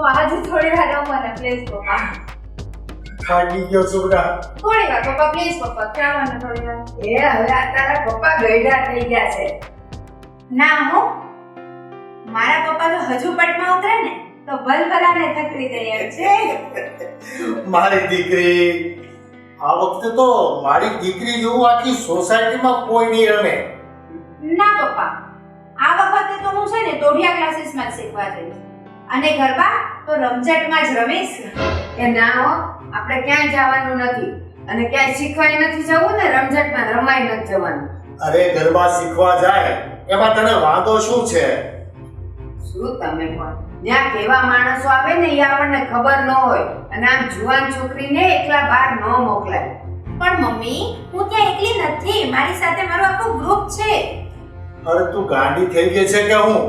પપ્પા હજુ થોડી વાર રમો ને પ્લીઝ પપ્પા. થાકી ગયો છું બેટા થોડી વાર પપ્પા પ્લીઝ પપ્પા ચાલો ને થોડી વાર. એ હવે આ તારા પપ્પા ગયડા થઈ ગયા છે. ના હો? મારા પપ્પા તો હજુ પટમાં ઉતરે ને તો ભલભલાને થકરી તૈયાર છે. મારી દીકરી આ વખતે તો મારી દીકરી જેવું આખી સોસાયટીમાં કોઈ નહીં રમે. ના પપ્પા. આ વખતે તો હું છે ને દોઢિયા ક્લાસીસમાં શીખવા જઈશ. અને ગરબા તો રમઝટમાં જ રમીશ કે ના હો આપણે ક્યાંય જવાનું નથી અને ક્યાંય શીખવાય નથી જવું ને રમઝટમાં રમાય નથી જવાનું. અરે ગરબા શીખવા જાય એમાં તને વાંધો શું છે? શું તમે પણ? ત્યાં કેવા માણસો આવે ને એ આપણને ખબર ન હોય અને આમ જુવાન છોકરીને એકલા બહાર ન મોકલાય. પણ મમ્મી હું ત્યાં એકલી નથી મારી સાથે મારું આખું ગ્રુપ છે. અરે તું ગાંડી થઈ ગઈ છે કે હું?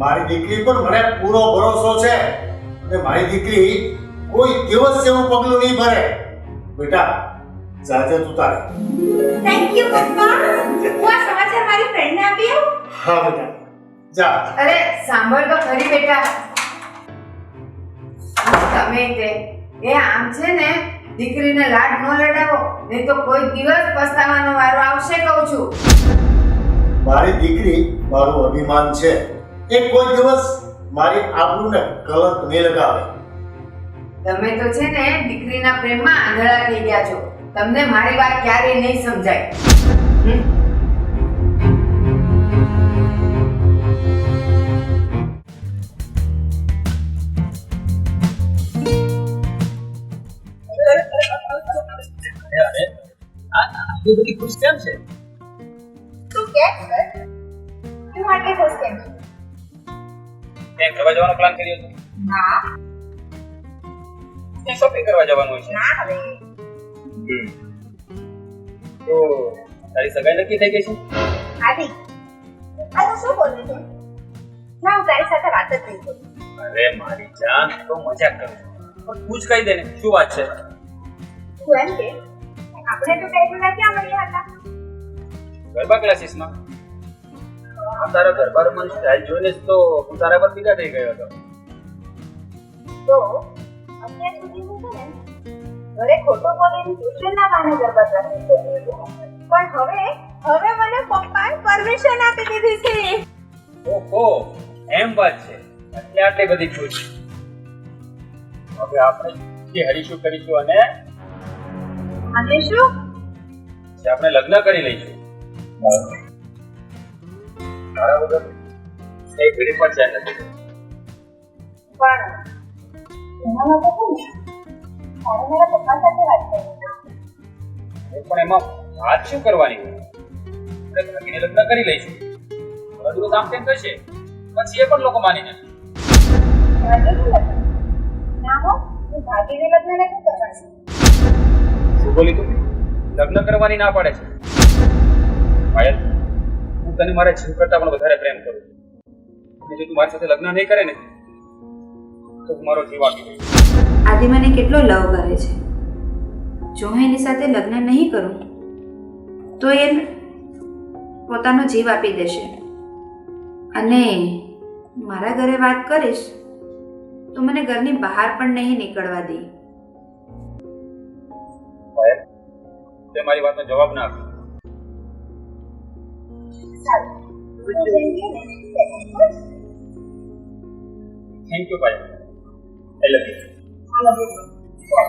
મારી દીકરી પર મને પૂરો ભરોસો છે અને મારી દીકરી કોઈ દિવસ જેવું પગલું નહીં ભરે. બેટા જાજે તું તારે. થેન્ક યુ પપ્પા. હું આ સમાચાર મારી ફ્રેન્ડને આપી હા બેટા. જા. અરે સાંભળ તો ખરી બેટા તમે તે એ આમ છે ને દીકરીને લાડ ન લડાવો નહીં તો કોઈ દિવસ પસ્તાવાનો વારો આવશે કહું છું. મારી દીકરી મારું અભિમાન છે. એ કોઈ દિવસ મારી આબરૂને કલંક નહીં લગાવે. તમે તો છે ને દીકરીના પ્રેમમાં આંધળા થઈ ગયા છો. તમને મારી વાત ક્યારેય નહીં સમજાય. આ બધી ખુશ કેમ છે? ફરવા જવાનો પ્લાન કર્યો ના ક્યાંક શોપિંગ કરવા જવાનું છે? ના હવે. તો તારી સગાઈ નક્કી થઈ ગઈ છે? આદિ આ તો શું બોલું છું? ના હું તારી સાથે વાત જ નહીં કરું. અરે મારી જાન તો મજાક કરું પૂછ પણ તું જ કહી દે ને શું વાત છે? તું એમ કે આપણે તો કઈ ક્યાં મળ્યા હતા? ગરબા ક્લાસીસમાં. આ તારા ગરબા રમવાની સ્ટાઇલ જોઈને જ તો હું તારા પર ફિદા થઈ ગયો હતો. તો અત્યાર સુધી હું છે ને ઘરે ખોટો બોલીને ટ્યુશનના બહાને ગરબા ક્લાસીસ પણ હવે હવે મને પપ્પાએ પરમિશન આપી દીધી છે. ઓહો એમ વાત છે. એટલે આટલી બધી ખુશ હવે આપણે જે હરીશું કરીશું અને અને શું આપણે લગ્ન કરી લઈશું. તારા વગર એક ઘડી પણ ચેન નથી પણ મારા એમાં વાત શું કરવાની? આપણે ભાગીને લગ્ન કરી લઈશું. બધું કામ તેમ થશે. પછી એ પણ લોકો માની જશે. લગ્ન? કરવાની શું બોલી તું? લગ્ન કરવાની ના પાડે છે. પાયલ તને મારા જીવ કરતા પણ વધારે પ્રેમ કરું અને જો તું મારી સાથે લગ્ન નહીં કરે ને તો હું મારો જીવ આપી દઈશ. આદિ મને કેટલો લવ કરે છે? જો હું એની સાથે લગ્ન નહીં કરું તો એ પોતાનો જીવ આપી દેશે. અને મારા ઘરે વાત કરીશ તો મને ઘરની બહાર પણ નહીં નીકળવા દે. તે મારી વાતનો જવાબ ના આપ્યો સારું. Thank you Payal I love you I love you. ચાલ.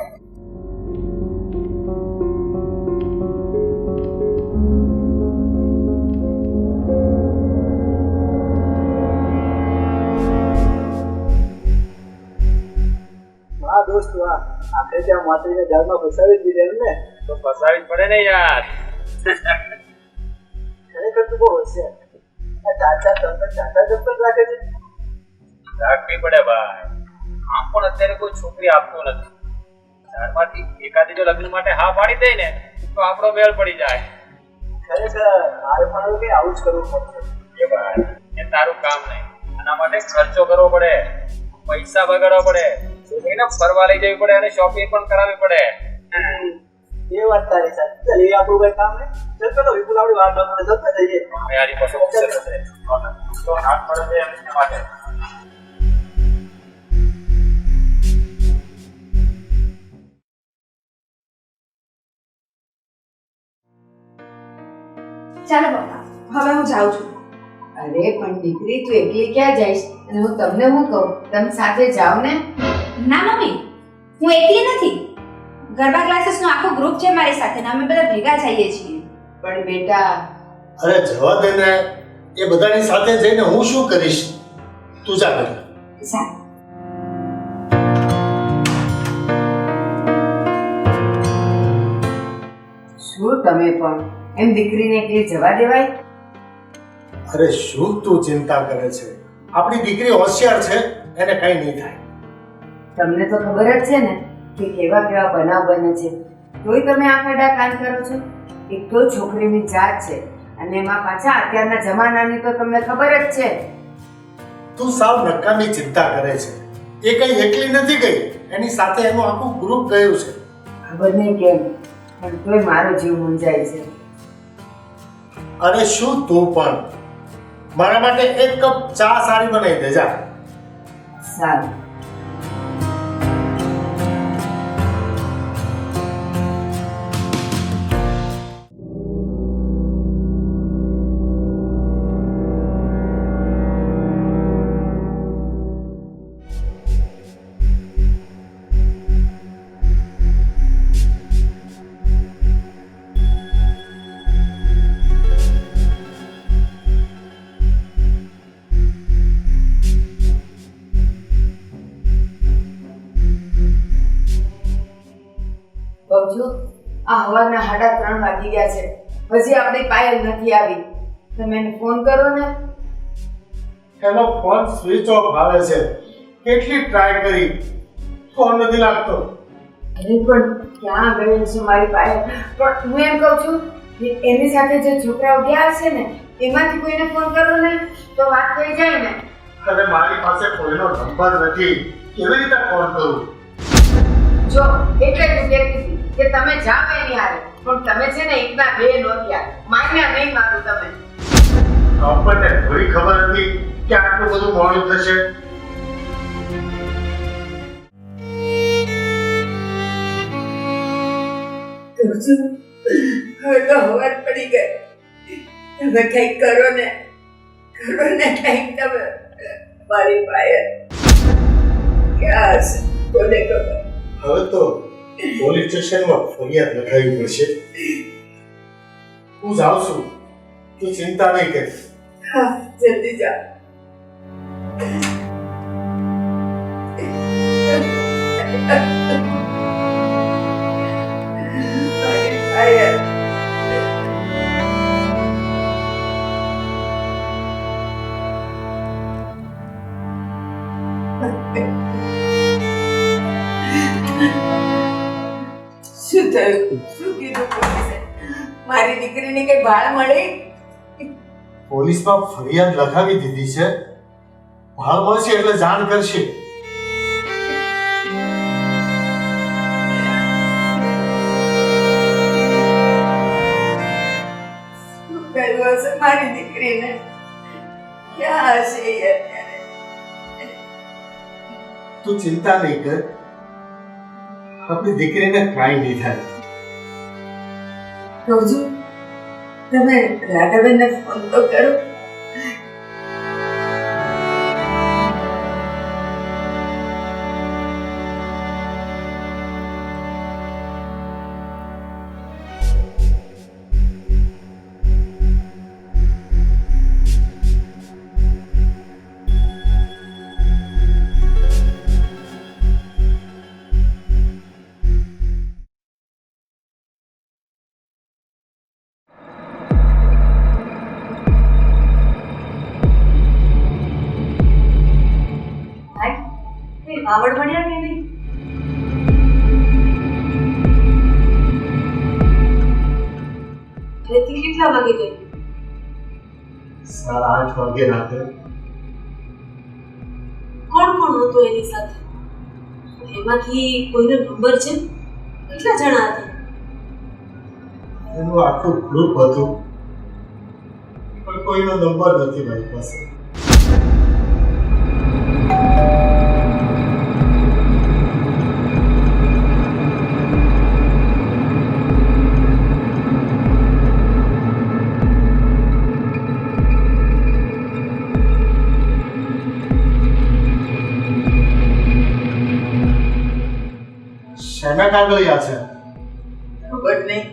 હા દોસ્ત વાહ આપણે ત્યાં માત્રીને જાળમાં ફસાવી જ દીધે એમ ને તો ફસાવી જ પડે ને યાર ખરેખર તું બહુ હશે આ ચાચા તમને ચાચા જબ જ રાખે છે રાખવી પડે ભાઈ. આમ પણ અત્યારે કોઈ છોકરી આપતું નથી. ચારમાંથી એકાદી જો લગ્ન માટે હા પાડી દે ને, તો આપણો મેળ પડી જાય. ખરેખર મારે પણ કે આવું જ કરવું પડશે એ ભાઈ, એ તારું કામ નહીં. આના માટે ખર્ચો કરવો પડે, પૈસા બગાડવા પડે. છોકરીને ફરવા લઈ જવી પડે અને શોપિંગ પણ કરાવવી પડે. ચાલો પપ્પા હવે હું જાઉં છું. અરે પણ દીકરી તું એકલી ક્યાં જઈશ? અને હું તમને હું કહું? તમે સાથે જાઓ ને. ના મમ્મી. હું એકલી નથી. ગરબા ક્લાસીસનો આખો ગ્રુપ છે મારી સાથે ને અમે બધા ભેગા જઈએ છીએ. પણ બેટા અરે જવા દે ને એ બધાની સાથે જઈને હું શું કરીશ? તું જા બેટા સા શું તમે પણ? એમ દીકરીને કે જવા દેવાય? અરે શું તું ચિંતા કરે છે? આપણી દીકરી હોશિયાર છે એને કઈ નહીં થાય. તમને તો ખબર જ છે ને કે કેવા કેવા બનાવ બને છે. તોય તમે આ ખાડા કાન કરો છો? એક તો છોકરીની જાત છે અને એમાં પાછા અત્યારના જમાનાની તો તમને ખબર જ છે. તું સાવ નકામી ચિંતા કરે છે. એ કઈ એકલી નથી ગઈ એની સાથે એનું આખું ગ્રુપ ગયું છે. ખબર નહીં કેમ પણ તોય મારો જીવ મૂંઝાય છે. અરે શું તું પણ? મારા માટે એક કપ ચા સારી બનાવી દેજા સારું. કહું આ હવાના સાડા ત્રણ વાગી ગયા છે. હજી આપણી પાયલ નથી આવી. તમે એને ફોન કરો ને. એનો ફોન સ્વિચ ઓફ આવે છે. કેટલી ટ્રાય કરી. ફોન નથી લાગતો. અરે પણ ક્યાં ગયેલ છે મારી પાયલ? પણ હું એમ કહું છું કે એની સાથે જે છોકરાઓ ગયા છે ને એમાંથી કોઈને ફોન કરો ને તો વાત થઈ જાય ને. અરે મારી પાસે કોઈનો નંબર નથી. કેવી રીતે ફોન કરું? જો એટલે જ હું કહેતી હતી. કે તમે જા એની હારે. પણ તમે છે ને એકના બે નોંધ્યા માન્યા નહીં મારું તમે. આપણને થોડી ખબર હતી કે આટલું બધું મોડું થશે. હવે તો હવાર પડી ગઈ તમે કંઈક કરો ને કરો ને કંઈક તમે. મારી પાયલ ક્યાં હશે? કોને ખબર? હવે તો પોલીસ સ્ટેશનમાં ફરિયાદ લખાવવી પડશે હું જાઉં છું તું ચિંતા નહીં કર હા જલ્દી જાઓ મારી પાયલ શું થયું? શું કીધું પોલીસે? મારી દીકરીને કઈ ભાળ મળી? પોલીસમાં ફરિયાદ લખાવી દીધી છે. ભાળ મળશે એટલે જાણ કરશે. મારી દીકરીને? ક્યાં હશે તું ચિંતા નહીં કર. આપણી દીકરીને કાંઈ નહીં થાય. છું તમે રાધાબેનને ફોન તો કરો. સાડા આઠ કોણ કોણ હતું એની સાથે? એમાંથી કોઈનો નંબર છે? કેટલા જણા હતા? એનું આખું ગ્રુપ હતું. પણ કોઈનો નંબર નથી મારી પાસે. શેના કાગળિયા છે ખબર નહીં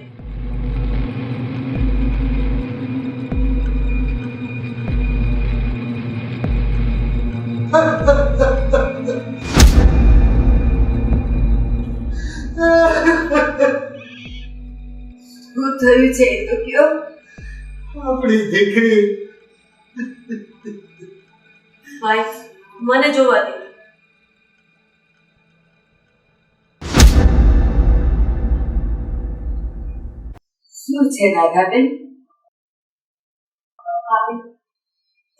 શું થયું છે તો કયો આપણી દીકરી ભાઈ મને જોવા દે શું છે રાધાબેન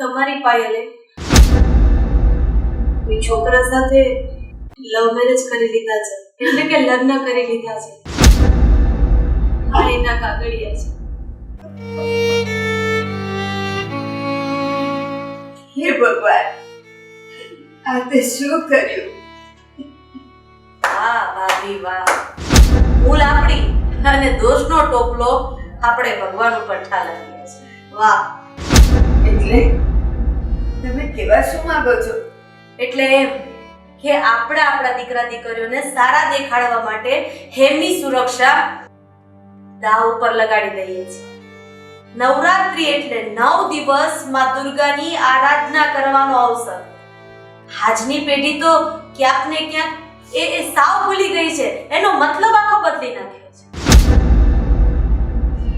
તમારી પાયલે એ છોકરા સાથે લવ મેરેજ કરી લીધા છે? એટલે કે લગ્ન કરી લીધા છે? આ એના કાગળિયા છે. હે ભગવાન આ તે શું કર્યું? વાહ ભાભી વાહ. ભૂલ આપણી. અને દોષનો ટોપલો આપણે ભગવાન ઉપર ઠાલવીએ છીએ. વાહ. એટલે તમે કેવા શું માંગો છો? એટલે એમ કે આપણે આપણા દીકરા દીકરીઓને સારા દેખાડવા માટે હેમની સુરક્ષા દાવ ઉપર લગાડી દઈએ છીએ. નવરાત્રી એટલે નવ દિવસમાં દુર્ગાની આરાધના કરવાનો અવસર. આજની પેઢી તો ક્યાંક ને ક્યાંક એ સાવ ભૂલી ગઈ છે. એનો મતલબ આખો બદલી નાખ્યો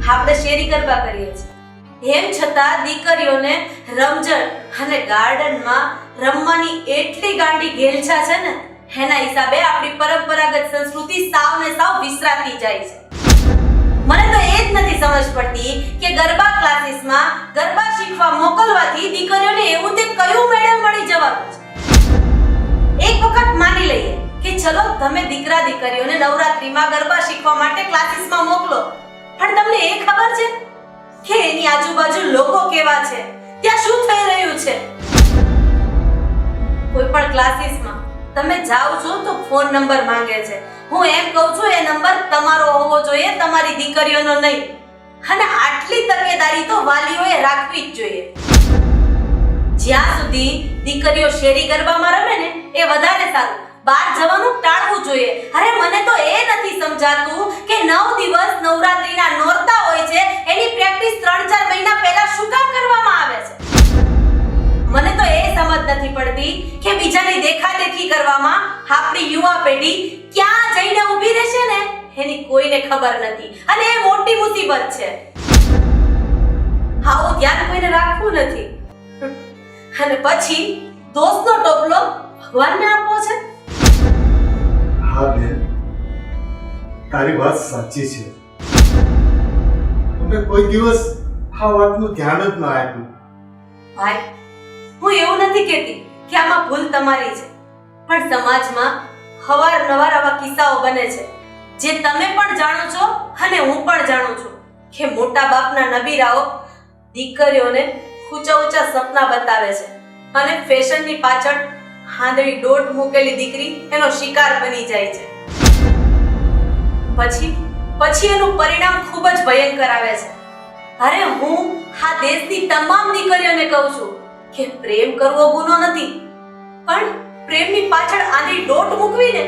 આપણે શેરી ગરબા કરીએ છીએ. એમ છતાં દીકરીઓને રમઝટ અને ગાર્ડનમાં રમવાની એટલી ગાંડી ઘેલછા છે ને, એના હિસાબે આપણી પરંપરાગત સંસ્કૃતિ સાવ ને સાવ વિસરાતી જાય છે. મને તો એ જ નથી સમજ પડતી કે ગરબા ક્લાસીસમાં ગરબા શીખવા મોકલવાથી દીકરીઓને એવું તે કયું મેડલ મળી જવાનું છે? એક વખત માની લઈએ કે ચલો તમે દીકરા દીકરીઓને નવરાત્રીમાં ગરબા શીખવા માટે ક્લાસીસમાં મોકલો. પણ તમને એ ખબર છે? કે એની આજુબાજુ લોકો કેવા છે? ત્યાં શું થઈ રહ્યું છે? કોઈ પણ ક્લાસીસમાં તમે જાઓ છો તો ફોન નંબર માંગે છે. હું એમ કહું છું, એ નંબર તમારો હોવો જોઈએ, તમારી દીકરીઓનો નહીં. અને આટલી તકેદારી તો વાલીઓએ રાખવી જ જોઈએ. જ્યાં સુધી દીકરીઓ શેરી ગરબામાં રમે ને, એ વધારે સારું. બહાર જવાનું ટાળવું જોઈએ. અરે મને તો એ નથી સમજાતું કે નવ દિવસ નવરાત્રીના નોરતા હોય છે, એની પ્રેક્ટિસ ત્રણ ચાર મહિના પહેલા શું કામ કરવામાં આવે છે? મને તો એ સમજ નથી પડતી કે બીજાની દેખાદેખી કરવામાં આપણી યુવા પેઢી ક્યાં જઈને ઊભી રહેશે ને? એની કોઈને ખબર નથી. અને એ મોટી મુસીબત છે. આવું ધ્યાન કોઈને રાખવું નથી. અને પછી દોસ્તનો ટોપલો ભગવાનને આપવો છે? હા બેન, તારી વાત સાચી છે. અમે કોઈ દિવસ આ વાતનું ધ્યાન જ ના આપ્યું. ભાઈ, હું એવું નથી કહેતી કે આમાં ભૂલ તમારી છે, પણ સમાજમાં અવારનવાર આવા કિસ્સાઓ બને છે, જે તમે પણ જાણો છો અને હું પણ જાણું છું કે મોટા બાપના નબીરાઓ દીકરીઓને ઊંચા ઊંચા સપના બતાવે છે અને ફેશનની પાછળ હાંદડી દોટ મૂકેલી દીકરી એનો શિકાર બની જાય છે. પછી પછી એનું પરિણામ ખૂબ જ ભયંકર આવે છે. અરે હું આ દેશની તમામ દીકરીઓને કહું છું કે પ્રેમ કરવો ગુનો નથી, પણ પ્રેમની પાછળ આની દોટ મૂકવીને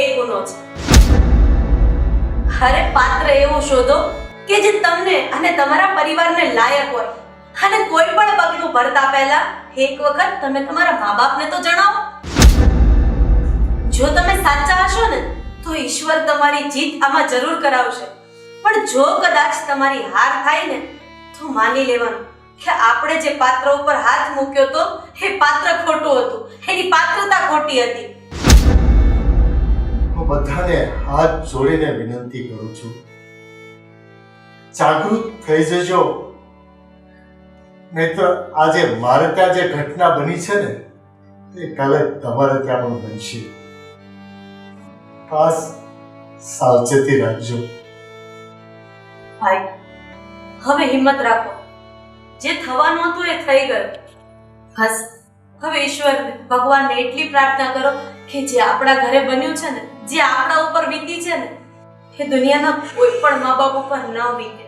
એ ગુનો છે. અરે પાત્ર એવું શોધો કે જે તમને અને તમારા પરિવારને લાયક હોય. અને કોઈ પણ પગલું ભરતા પહેલા એક વખત તમે તમારા મા બાપને તો જણાવો. જો તમે સાચા હશો ને, તો ઈશ્વર તમારી જીત આમાં જરૂર કરાવશે. પણ જો કદાચ તમારી હાર થાય ને, તો માની લેવાનું કે આપણે જે પાત્ર ઉપર હાથ મૂક્યો તો, એ પાત્ર ખોટું હતું. એની પાત્રતા ખોટી હતી. હું બધાને હાથ જોડીને વિનંતી કરું છું. જાગૃત થઈ જજો. નહીતર આજે મારે ત્યાં જે ઘટના બની છે ને તે કાલે તમારે ત્યાં પણ બનશે. ખાસ સાવચેતી રાખજો. ભાઈ, હવે હિંમત રાખો. જે થવાનું હતું એ થઈ ગયું. બસ, હવે ઈશ્વર, ભગવાનને એટલી પ્રાર્થના કરો કે જે આપણા ઘરે બન્યું છે ને, જે આપણા ઉપર વીતી છે ને, એ દુનિયાના કોઈ પણ મા બાપ ઉપર ન વીતે.